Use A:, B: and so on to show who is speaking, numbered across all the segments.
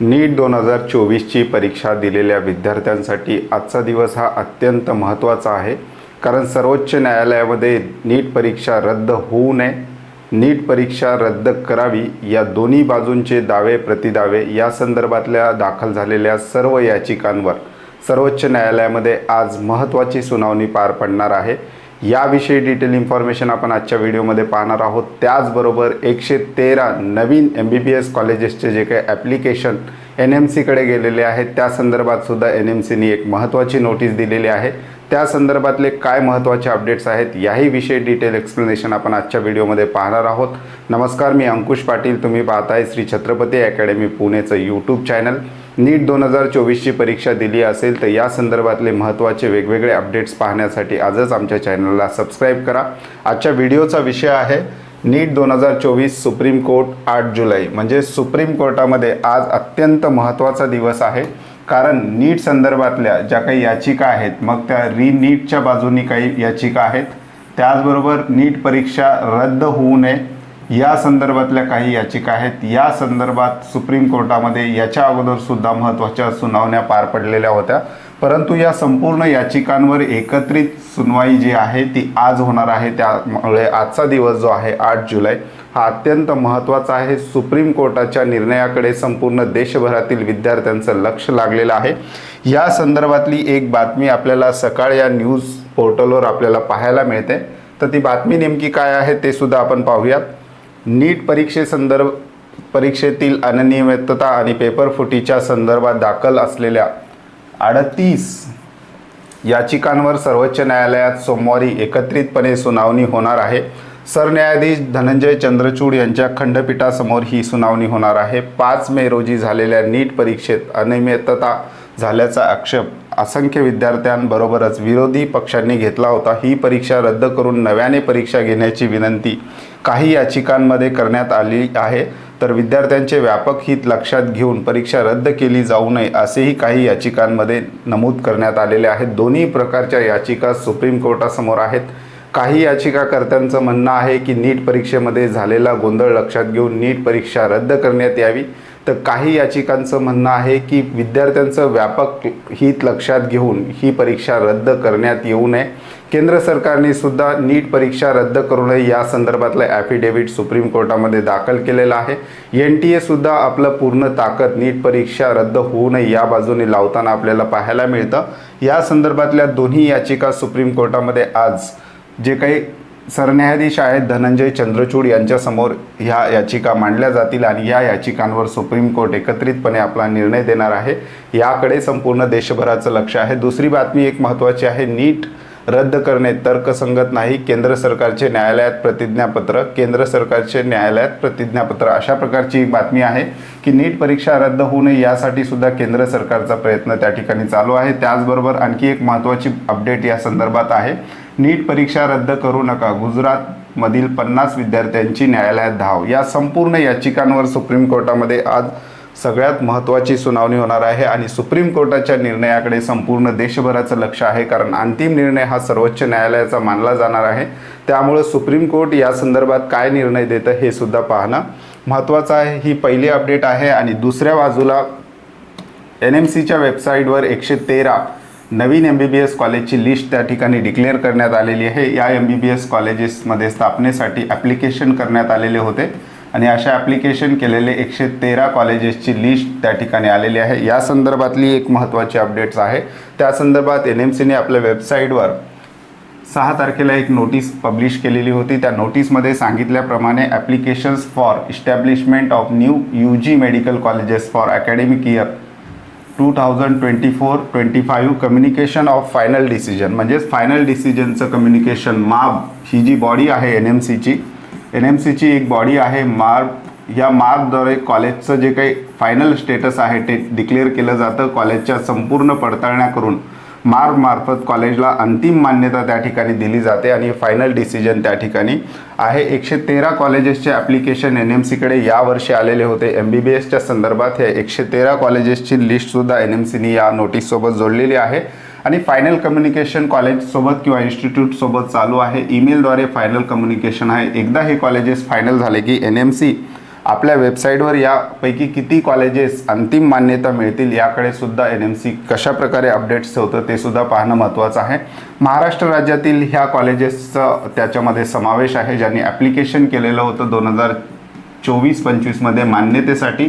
A: नीट दोन हजार चोवीसची परीक्षा दिलेल्या विद्यार्थ्यांसाठी आजचा दिवस हा अत्यंत महत्त्वाचा आहे. कारण सर्वोच्च न्यायालयामध्ये नीट परीक्षा रद्द होऊ नये नीट परीक्षा रद्द करावी या दोन्ही बाजूंचे दावे प्रतिदावे या संदर्भातल्या दाखल झालेल्या सर्व याचिकांवर सर्वोच्च न्यायालयामध्ये आज महत्त्वाची सुनावणी पार पडणार आहे. याविषयी डिटेल इन्फॉर्मेशन आपण आजच्या व्हिडिओमध्ये पाहणार आहोत. त्याचबरोबर एकशे तेरा नवीन एम बी बी एस कॉलेजेसचे जे काही ॲप्लिकेशन एन एम सीकडे गेलेले आहेत त्या संदर्भात सुद्धा एन एम सीनी एक महत्त्वाची नोटीस दिलेली आहे. त्या संदर्भातले काय महत्त्वाचे अपडेट्स आहेत याही विषयी डिटेल एक्सप्लेनेशन आपण आजच्या व्हिडिओमध्ये पाहणार आहोत. नमस्कार मी अंकुश पाटील. तुम्ही पाहताय श्री छत्रपती अकॅडमी पुणेचं यूट्यूब चॅनल नीट दोन हजार चोवीसची परीक्षा दिली असेल तर या संदर्भातले महत्त्वाचे वेगवेगळे अपडेट्स पाहण्यासाठी आजच आमच्या चॅनलला सबस्क्राईब करा. आजच्या व्हिडिओचा विषय आहे नीट दोन हजार चोवीस सुप्रीम कोर्ट आठ जुलै. म्हणजे सुप्रीम कोर्टामध्ये आज अत्यंत महत्त्वाचा दिवस आहे. कारण नीट संदर्भातल्या ज्या काही याचिका आहेत मग त्या री नीटच्या बाजूनी काही याचिका आहेत. त्याचबरोबर नीट परीक्षा रद्द होऊ नये. या संदर्भातल्या काही याचिका आहेत. या संदर्भात सुप्रीम कोर्टामध्ये याच्या अगोदरसुद्धा महत्त्वाच्या सुनावण्या पार पडलेल्या होत्या. परंतु या संपूर्ण याचिकांवर एकत्रित सुनवाई जी आहे ती आज होणार आहे. त्यामुळे आजचा दिवस जो आहे आठ जुलै हा अत्यंत महत्त्वाचा आहे. सुप्रीम कोर्टाच्या निर्णयाकडे संपूर्ण देशभरातील विद्यार्थ्यांचं लक्ष लागलेलं आहे. या संदर्भातली एक बातमी आपल्याला सकाळ या न्यूज पोर्टलवर आपल्याला पाहायला मिळते. तर ती बातमी नेमकी काय आहे ते सुद्धा आपण पाहूयात. नीट परीक्षेसंदर्भ परीक्षेतील अनियमितता आणि पेपर फुटीच्या संदर्भात दाखल असलेल्या अडतीस याचिकांवर सर्वोच्च न्यायालयात सोमवारी एकत्रितपणे सुनावणी होणार आहे. सरन्यायाधीश धनंजय चंद्रचूड यांच्या खंडपीठासमोर ही सुनावणी होणार आहे. पाच मे रोजी झालेल्या नीट परीक्षेत अनियमितता झाल्याचा आक्षेप असंख्य विद्यार्थ्यांबरोबरच विरोधी पक्षांनी घेतला होता. ही परीक्षा रद्द करून नव्याने परीक्षा घेण्याची विनंती काही याचिकांमध्ये करण्यात आली आहे. तर विद्यार्थ्यांचे व्यापक हित लक्षात घेऊन परीक्षा रद्द केली जाऊ नये असेही काही याचिकांमध्ये नमूद करण्यात आलेले आहेत. दोन्ही प्रकारच्या याचिका सुप्रीम कोर्टासमोर आहेत. काही याचिकाकर्त्यांचं म्हणणं आहे की नीट परीक्षेमध्ये झालेला गोंधळ लक्षात घेऊन नीट परीक्षा रद्द करण्यात यावी. तर काही याचिकांचं म्हणणं आहे की विद्यार्थ्यांचं व्यापक हित लक्षात घेऊन ही परीक्षा रद्द करण्यात येऊ नये. केंद्र सरकारने सुद्धा नीट परीक्षा रद्द करू नये या संदर्भातलं ॲफिडेव्हिट सुप्रीम कोर्टामध्ये दाखल केलेलं आहे. एन टी एसुद्धा आपलं पूर्ण ताकद नीट परीक्षा रद्द होऊ नये या बाजूने लावताना आपल्याला पाहायला मिळतं. या संदर्भातल्या दोन्ही याचिका सुप्रीम कोर्टामध्ये आज जे काही सरन्यायाधीश आहेत धनंजय चंद्रचूड यांच्यासमोर ह्या याचिका मांडल्या जातील आणि या याचिकांवर सुप्रीम कोर्ट एकत्रितपणे आपला निर्णय देणार आहे. याकडे संपूर्ण देशभराचं लक्ष आहे. दुसरी बातमी एक महत्त्वाची आहे. नीट रद्द करणे तर्कसंगत नाही. केंद्र सरकारचे न्यायालयात प्रतिज्ञापत्र केंद्र सरकारचे न्यायालयात प्रतिज्ञापत्र. अशा प्रकारची एक बातमी आहे की नीट परीक्षा रद्द होऊ नये यासाठी सुद्धा केंद्र सरकारचा प्रयत्न त्या ठिकाणी चालू आहे. त्याचबरोबर आणखी एक महत्त्वाची अपडेट या संदर्भात आहे. नीट परीक्षा रद्द करू नका. गुजरातमधील पन्नास विद्यार्थ्यांची न्यायालयात धाव. या संपूर्ण याचिकांवर सुप्रीम कोर्टामध्ये आज सगळ्यात महत्त्वाची सुनावणी होणार आहे आणि सुप्रीम कोर्टाच्या निर्णयाकडे संपूर्ण देशभराचं लक्ष आहे कारण अंतिम निर्णय हा सर्वोच्च न्यायालयाचा मानला जाणार आहे. त्यामुळं सुप्रीम कोर्ट या संदर्भात काय निर्णय देतं हे सुद्धा पाहणं महत्त्वाचं आहे. ही पहिली अपडेट आहे आणि दुसऱ्या बाजूला एन एम सीच्या वेबसाईटवर एकशे तेरा नवीन एम बी बी एस कॉलेजची लिस्ट त्या ठिकाणी डिक्लेअर करण्यात आलेली आहे. या एम बी बी एस कॉलेजेसमध्ये स्थापनेसाठी ॲप्लिकेशन करण्यात आलेले होते. आणि अशा ॲप्लिकेशन केलेले एकशे तेरा कॉलेजेसची लिस्ट त्या ठिकाणी आलेली आहे. या संदर्भातली एक महत्त्वाची अपडेट्स आहे. त्या संदर्भात एन एम सीने आपल्या वेबसाईटवर सहा तारखेला एक नोटीस पब्लिश केलेली होती. त्या नोटीसमध्ये सांगितल्याप्रमाणे applications for establishment of new U G medical colleges for academic year two thousand twenty four twenty five communication of final decision म्हणजेच फायनल डिसिजनचं कम्युनिकेशन माब ही जी बॉडी आहे एन एम सीची एन एम सीची एक बॉडी आहे मार्क या मार्कद्वारे कॉलेजचं जे काही फायनल स्टेटस आहे ते डिक्लेअर केलं जातं. कॉलेजच्या संपूर्ण पडताळण्या करून मार्कमार्फत कॉलेजला अंतिम मान्यता त्या ठिकाणी दिली जाते आणि फायनल डिसिजन त्या ठिकाणी आहे. एकशे तेरा कॉलेजेसचे ॲप्लिकेशन एन एम सीकडे यावर्षी आलेले होते. एम बी बी एसच्या संदर्भात हे एकशे तेरा कॉलेजेसची लिस्टसुद्धा एन एम सीनी या नोटीससोबत जोडलेली आहे. आणि फायनल कम्युनिकेशन कॉलेजसोबत किंवा इन्स्टिट्यूटसोबत चालू आहे. ईमेलद्वारे फायनल कम्युनिकेशन आहे. एकदा हे कॉलेजेस फायनल झाले की एन एम सी आपल्या वेबसाईटवर यापैकी किती कॉलेजेस अंतिम मान्यता मिळतील याकडे सुद्धा एन एम सी कशा प्रकारे अपडेट्स ठेवतं ते सुद्धा पाहणं महत्त्वाचं आहे. महाराष्ट्र राज्यातील ह्या कॉलेजेसचा त्याच्यामध्ये समावेश आहे ज्यांनी ॲप्लिकेशन केलेलं होतं दोन हजार चोवीस पंचवीसमध्ये मान्यतेसाठी.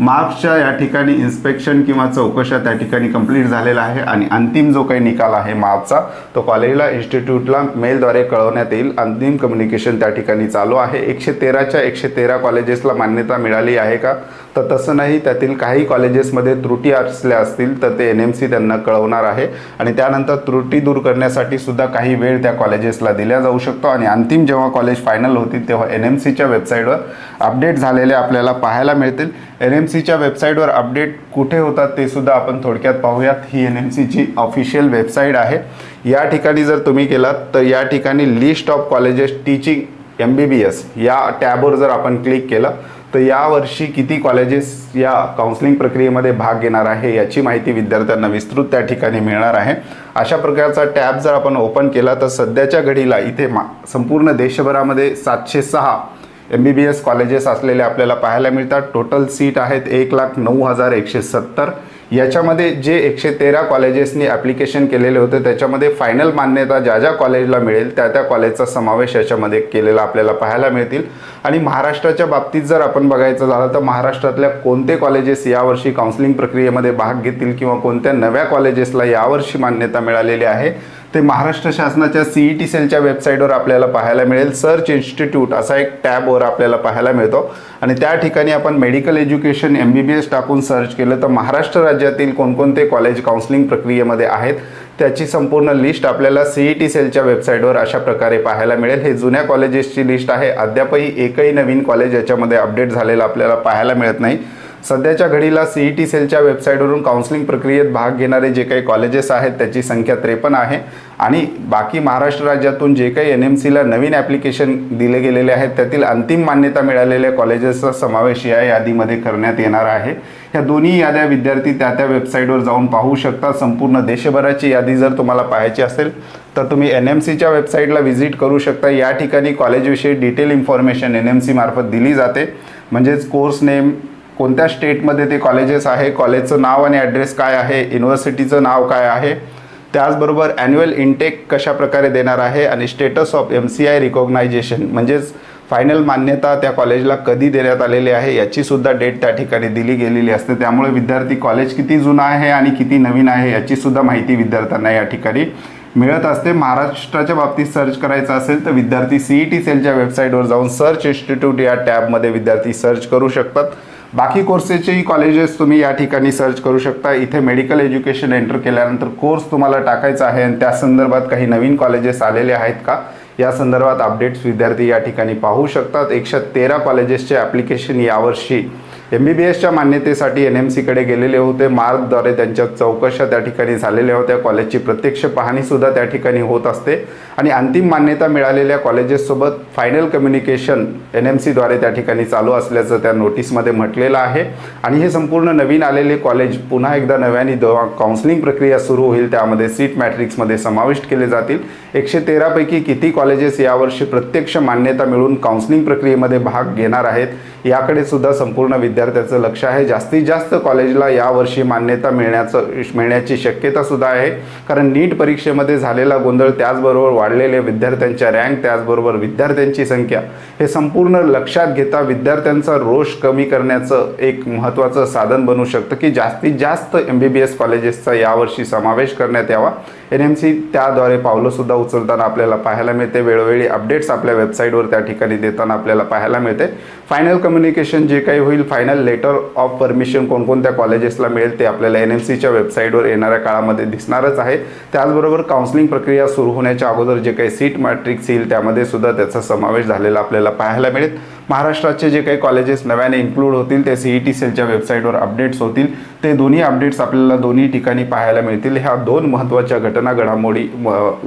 A: मार्क्सच्या या ठिकाणी इन्स्पेक्शन किंवा चौकशा त्या ठिकाणी कंप्लीट झालेला आहे आणि अंतिम जो काही निकाल आहे मार्चचा तो कॉलेजला इन्स्टिट्यूटला मेलद्वारे कळवण्यात येईल. अंतिम कम्युनिकेशन त्या ठिकाणी चालू आहे. एकशे तेराच्या एकशे तेरा कॉलेजेसला मान्यता मिळाली आहे का? तर तसं नाही त्यातील काही कॉलेजेसमध्ये त्रुटी असल्या असतील तर ते एन एम सी त्यांना कळवणार आहे. आणि त्यानंतर त्रुटी दूर करण्यासाठी सुद्धा काही वेळ त्या कॉलेजेसला दिल्या जाऊ शकतो. आणि अंतिम जेव्हा कॉलेज फायनल होतील तेव्हा एन एम सीच्या वेबसाईटवर अपडेट झालेले आपल्याला पाहायला मिळतील. एन एम सीच्या वेबसाईटवर अपडेट कुठे होतात ते सुद्धा आपण थोडक्यात पाहूयात. ही एन एम सीची ऑफिशियल वेबसाईट आहे. या ठिकाणी जर तुम्ही केलात तर या ठिकाणी list of colleges teaching M B B S या टॅबवर जर आपण क्लिक केलं तर यावर्षी किती कॉलेजेस या काउन्सिलिंग प्रक्रियेमध्ये भाग घेणार आहे याची माहिती विद्यार्थ्यांना विस्तृत त्या ठिकाणी मिळणार आहे. अशा प्रकारचा टॅब जर आपण ओपन केला तर सध्याच्या घडीला इथे मा संपूर्ण देशभरामध्ये सातशे सहा M B B S colleges असलेले आपल्याला पाहायला मिळतात. टोटल सीट आहेत एक लाख नऊ हजार एकशे सत्तर. याच्यामध्ये जे एकशे तेरा कॉलेजेसनी ॲप्लिकेशन केलेले होते त्याच्यामध्ये फायनल मान्यता ज्या ज्या कॉलेजला मिळेल त्या त्या कॉलेजचा समावेश याच्यामध्ये केलेला आपल्याला पाहायला मिळतील. आणि महाराष्ट्राच्या बाबतीत जर आपण बघायचं झालं तर महाराष्ट्रातल्या कोणते कॉलेजेस यावर्षी काउन्सिलिंग प्रक्रियेमध्ये भाग घेतील किंवा कोणत्या नव्या कॉलेजेसला यावर्षी मान्यता मिळालेली आहे ते महाराष्ट्र शासनाच्या सीई टी सेलच्या वेबसाईटवर आपल्याला पाहायला मिळेल. सर्च इन्स्टिट्यूट असा एक टॅबवर आपल्याला पाहायला मिळतो. आणि त्या ठिकाणी आपण medical education M B B S टाकून सर्च केलं तर महाराष्ट्र राज्यातील कोणकोणते कॉलेज काउन्सिलिंग प्रक्रियेमध्ये आहेत त्याची संपूर्ण लिस्ट आपल्याला सीई टी सेलच्या वेबसाईटवर अशा प्रकारे पाहायला मिळेल. हे जुन्या कॉलेजेसची लिस्ट आहे. अद्यापही एकही नवीन कॉलेज याच्यामध्ये अपडेट झालेलं आपल्याला पाहायला मिळत नाही. सध्याच्या घडीला सीई टी सेलच्या वेबसाईटवरून काउन्सिलिंग प्रक्रियेत भाग घेणारे जे काही कॉलेजेस आहेत त्याची संख्या त्रेपन्न आहे. आणि बाकी महाराष्ट्र राज्यातून जे काही एन एम सीला नवीन ॲप्लिकेशन दिले गेलेले आहेत त्यातील अंतिम मान्यता मिळालेल्या कॉलेजेसचा समावेश या यादीमध्ये करण्यात येणार आहे. ह्या दोन्ही याद्या विद्यार्थी त्या त्या वेबसाईटवर जाऊन पाहू शकता. संपूर्ण देशभराची यादी जर तुम्हाला पाहायची असेल तर तुम्ही एन एम सीच्या वेबसाईटला व्हिजिट करू शकता. या ठिकाणी कॉलेजविषयी डिटेल इन्फॉर्मेशन एन एम सीमार्फत दिली जाते. म्हणजेच कोर्स नेम कोणत्या स्टेटमध्ये ते कॉलेजेस आहे कॉलेजचं नाव आणि ॲड्रेस काय आहे युनिव्हर्सिटीचं नाव काय आहे त्याचबरोबर ॲन्युअल इनटेक कशा प्रकारे देणार आहे आणि status of M C I recognisation म्हणजेच फायनल मान्यता त्या कॉलेजला कधी देण्यात आलेली आहे याचीसुद्धा डेट त्या ठिकाणी दिली गेलेली असते. त्यामुळे विद्यार्थी कॉलेज किती जुना आहे आणि किती नवीन आहे याचीसुद्धा माहिती विद्यार्थ्यांना या ठिकाणी मिळत असते. महाराष्ट्राच्या बाबतीत सर्च करायचं असेल तर विद्यार्थी सीई टी सेलच्या वेबसाईटवर जाऊन सर्च इन्स्टिट्यूट या टॅबमध्ये विद्यार्थी सर्च करू शकतात. बाकी कोर्सेसचेही कॉलेजेस तुम्ही या ठिकाणी सर्च करू शकता. इथे मेडिकल एज्युकेशन एंटर केल्यानंतर कोर्स तुम्हाला टाकायचा आहे आणि त्या संदर्भात काही नवीन कॉलेजेस आलेले आहेत का? या संदर्भात अपडेट्स विद्यार्थी या ठिकाणी पाहू शकतात. एकशे तेरा कॉलेजेसचे ॲप्लिकेशन यावर्षी एम बी बी एसच्या मान्यतेसाठी एन एम सीकडे गेलेले होते. मार्कद्वारे त्यांच्या चौकशा त्या ठिकाणी झालेल्या होत्या. कॉलेजची प्रत्यक्ष पाहणीसुद्धा त्या ठिकाणी होत असते. आणि अंतिम मान्यता मिळालेल्या कॉलेजेससोबत फायनल कम्युनिकेशन एन एम सीद्वारे त्या ठिकाणी चालू असल्याचं त्या नोटीसमध्ये म्हटलेलं आहे. आणि हे संपूर्ण नवीन आलेले कॉलेज पुन्हा एकदा नव्याने जेव्हा काउन्सिलिंग प्रक्रिया सुरू होईल. त्यामध्ये सीट मॅट्रिक्समध्ये समाविष्ट केले जातील. एकशे तेरापैकी किती कॉलेजेस यावर्षी प्रत्यक्ष मान्यता मिळून काउन्सिलिंग प्रक्रियेमध्ये भाग घेणार आहेत याकडे सुद्धा संपूर्ण विद्या विद्यार्थ्याचं लक्ष आहे. जास्तीत जास्त कॉलेजला यावर्षी मान्यता मिळण्याचं मिळण्याची शक्यता सुद्धा आहे. कारण नीट परीक्षेमध्ये झालेला गोंधळ त्याचबरोबर वाढलेले विद्यार्थ्यांच्या रँक त्याचबरोबर विद्यार्थ्यांची संख्या हे संपूर्ण लक्षात घेता विद्यार्थ्यांचा रोष कमी करण्याचं एक महत्त्वाचं साधन बनू शकतं की जास्तीत जास्त एम बी बी एस कॉलेजेसचा यावर्षी समावेश करण्यात यावा. एन एम सी त्याद्वारे पावलंसुद्धा उचलताना आपल्याला पाहायला मिळते. वेळोवेळी अपडेट्स आपल्या वेबसाईटवर त्या ठिकाणी देताना आपल्याला पाहायला मिळते. फायनल कम्युनिकेशन जे काही होईल फायनल लेटर ऑफ परमिशन कोणकोणत्या कॉलेजेसला मिळेल ते आपल्याला एन एम सीच्या वेबसाईटवर येणाऱ्या काळामध्ये दिसणारच आहे. त्याचबरोबर काउन्सिलिंग प्रक्रिया सुरू होण्याच्या अगोदर जे काही सीट मॅट्रिक्स येईल त्यामध्ये सुद्धा त्याचा समावेश झालेला आपल्याला पाहायला मिळेल. महाराष्ट्राचे जे काही कॉलेजेस नव्याने इन्क्लूड होतील ते सीई टी सेलच्या वेबसाईटवर अपडेट्स होतील. ते दोन्ही अपडेट्स आपल्याला दोन्ही ठिकाणी पाहायला मिळतील. ह्या दोन महत्त्वाच्या घटना घडामोडी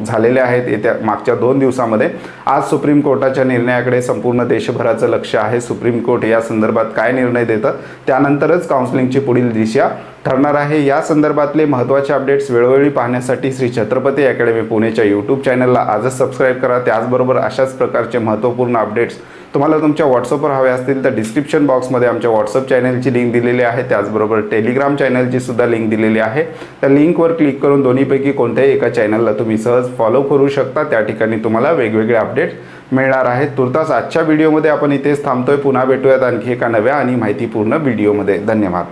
A: झालेल्या आहेत येत्या मागच्या दोन दिवसामध्ये. आज सुप्रीम कोर्टाच्या निर्णयाकडे संपूर्ण देशभराचं लक्ष आहे. सुप्रीम कोर्ट या संदर्भात काय निर्णय देतं? त्यानंतरच काउन्सिलिंगची पुढील दिशा ठरणार आहे. या संदर्भातले महत्त्वाचे अपडेट्स वेळोवेळी पाहण्यासाठी श्री छत्रपती अकॅडमी पुणेच्या यूट्यूब चॅनलला आजच सबस्क्राईब करा. त्याचबरोबर अशाच प्रकारचे महत्त्वपूर्ण अपडेट्स तुम्हाला तुमच्या व्हॉट्सअपवर हवे असतील तर डिस्क्रिप्शन बॉक्समध्ये आमच्या व्हॉट्सअप चॅनलची लिंक दिलेली आहे. त्याचबरोबर टेलिग्राम चॅनलची सुद्धा लिंक दिलेली आहे. त्या लिंकवर क्लिक करून दोन्हीपैकी कोणत्याही एका चॅनलला तुम्ही सहज फॉलो करू शकता. त्या ठिकाणी तुम्हाला वेगवेगळे अपडेट मिळणार आहेत. तुर्तास आजच्या व्हिडिओमध्ये आपण इथेच थांबतोय. पुन्हा भेटूयात आणखी एका नव्या आणि माहितीपूर्ण व्हिडिओमध्ये धन्यवाद.